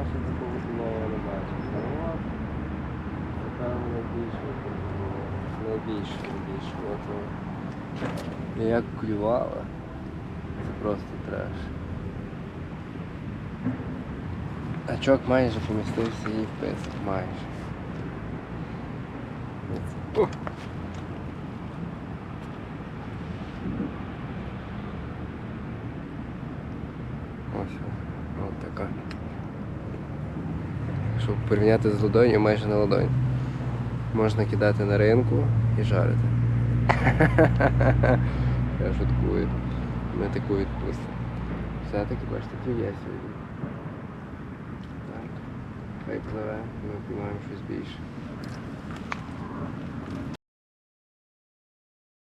я ще такого нового не бачив. Ну, от, напевно, було. Найбільше, найбільше. От. І як клювала. Це просто треш. Гачок майже помістився їй в писок, майже. О! Ось ось така. Щоб порівняти з ладонью, майже на ладонь. Можна кидати на ринку і жарити. Я шуткую. Ми таку відпустимо. Все-таки бачите, є сьогодні. Так. Хай пливе, ми піймаємо щось більше.